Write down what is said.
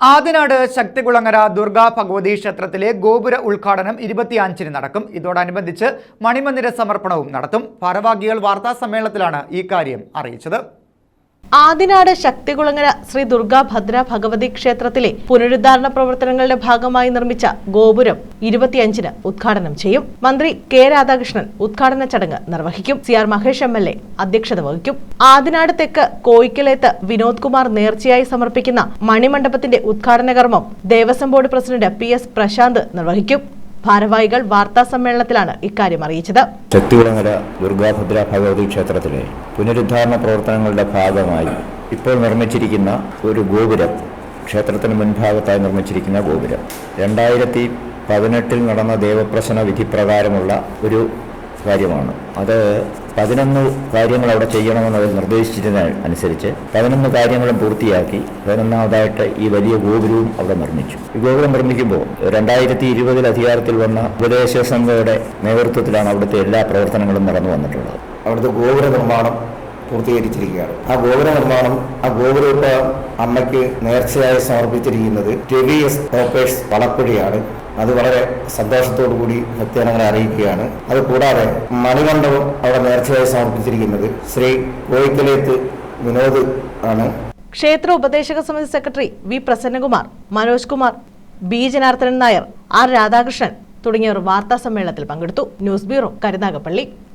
ആദിനാട് ശക്തികുളങ്ങര ദുർഗാ ഭഗവതി ക്ഷേത്രത്തിലെ ഗോപുര ഉദ്ഘാടനം ഇരുപത്തിയഞ്ചിന് നടക്കും. ഇതോടനുബന്ധിച്ച് മണിമന്ദിര സമർപ്പണവും നടത്തും. ഭാരവാഹികൾ വാർത്താ സമ്മേളനത്തിലാണ് ഈ കാര്യം അറിയിച്ചത്. ആദിനാട് ശക്തികുളങ്ങര ശ്രീ ദുർഗാ ഭദ്ര ഭഗവതി ക്ഷേത്രത്തിലെ പുനരുദ്ധാരണ പ്രവർത്തനങ്ങളുടെ ഭാഗമായി നിർമ്മിച്ച ഗോപുരം ഇരുപത്തിയഞ്ചിന് ഉദ്ഘാടനം ചെയ്യും. മന്ത്രി കെ രാധാകൃഷ്ണൻ ഉദ്ഘാടന ചടങ്ങ് നിർവഹിക്കും. C R Mahesh M L A അധ്യക്ഷത വഹിക്കും. ആദിനാട് തെക്ക് കോയിക്കലേത്ത് വിനോദ് കുമാർ നേർച്ചയായി സമർപ്പിക്കുന്ന മണിമണ്ഡപത്തിന്റെ ഉദ്ഘാടന കർമ്മം Devaswom board president P S Prasanth നിർവഹിക്കും. ഭാരവാഹികൾ വാർത്താ സമ്മേളനത്തിലാണ് ഇക്കാര്യം അറിയിച്ചത്. ശക്തികുളങ്ങര ദുർഗാഭദ്ര ഭഗവതി ക്ഷേത്രത്തിലെ പുനരുദ്ധാരണ പ്രവർത്തനങ്ങളുടെ ഭാഗമായി ഇപ്പോൾ നിർമ്മിച്ചിരിക്കുന്ന ഒരു ഗോപുരം ക്ഷേത്രത്തിന് മുൻഭാഗത്തായി നിർമ്മിച്ചിരിക്കുന്ന ഗോപുരം. രണ്ടായിരത്തി പതിനെട്ടിൽ നടന്ന ദേവപ്രശ്ന വിധി പ്രകാരമുള്ള ഒരു കാര്യമാണ്. അത് പതിനൊന്ന് കാര്യങ്ങൾ അവിടെ ചെയ്യണമെന്ന് അവർ നിർദ്ദേശിച്ചിരുന്ന അനുസരിച്ച് പതിനൊന്ന് കാര്യങ്ങളും പൂർത്തിയാക്കി പതിനൊന്നാമതായിട്ട് ഈ വലിയ ഗോപുരവും അവിടെ നിർമ്മിച്ചു. ഈ ഗോപുരം നിർമ്മിക്കുമ്പോൾ രണ്ടായിരത്തി ഇരുപതിൽ അധികാരത്തിൽ വന്ന ഉപദേശ സംഘയുടെ നേതൃത്വത്തിലാണ് അവിടുത്തെ എല്ലാ പ്രവർത്തനങ്ങളും നടന്നു വന്നിട്ടുള്ളത്. അവിടുത്തെ ഗോപുര നിർമ്മാണം പൂർത്തീകരിച്ചിരിക്കുകയാണ്. ആ ഗോപുര നിർമ്മാണം ആ ഗോപുര അമ്മയ്ക്ക് നേർച്ചയായി സമർപ്പിച്ചിരിക്കുന്നത് ടെവി എസ് ഓപ്പേഴ്സ് വളപ്പുഴയാണ്. അത് വളരെ സന്തോഷത്തോടു കൂടി ഭക്തജനങ്ങളെ അറിയിക്കുകയാണ്. അത് കൂടാതെ മണിമണ്ഡപം അവിടെ നേർച്ചയായി സമർപ്പിച്ചിരിക്കുന്നത് ശ്രീ കോയിക്കലേത്ത് വിനോദ് ആണ്. ക്ഷേത്ര ഉപദേശക സമിതി secretary V Prasannakumar Manoj Kumar B Janardhanan Nair R Radhakrishnan തുടങ്ങിയവർ വാർത്താ സമ്മേളനത്തിൽ പങ്കെടുത്തു. News bureau Karunagappally.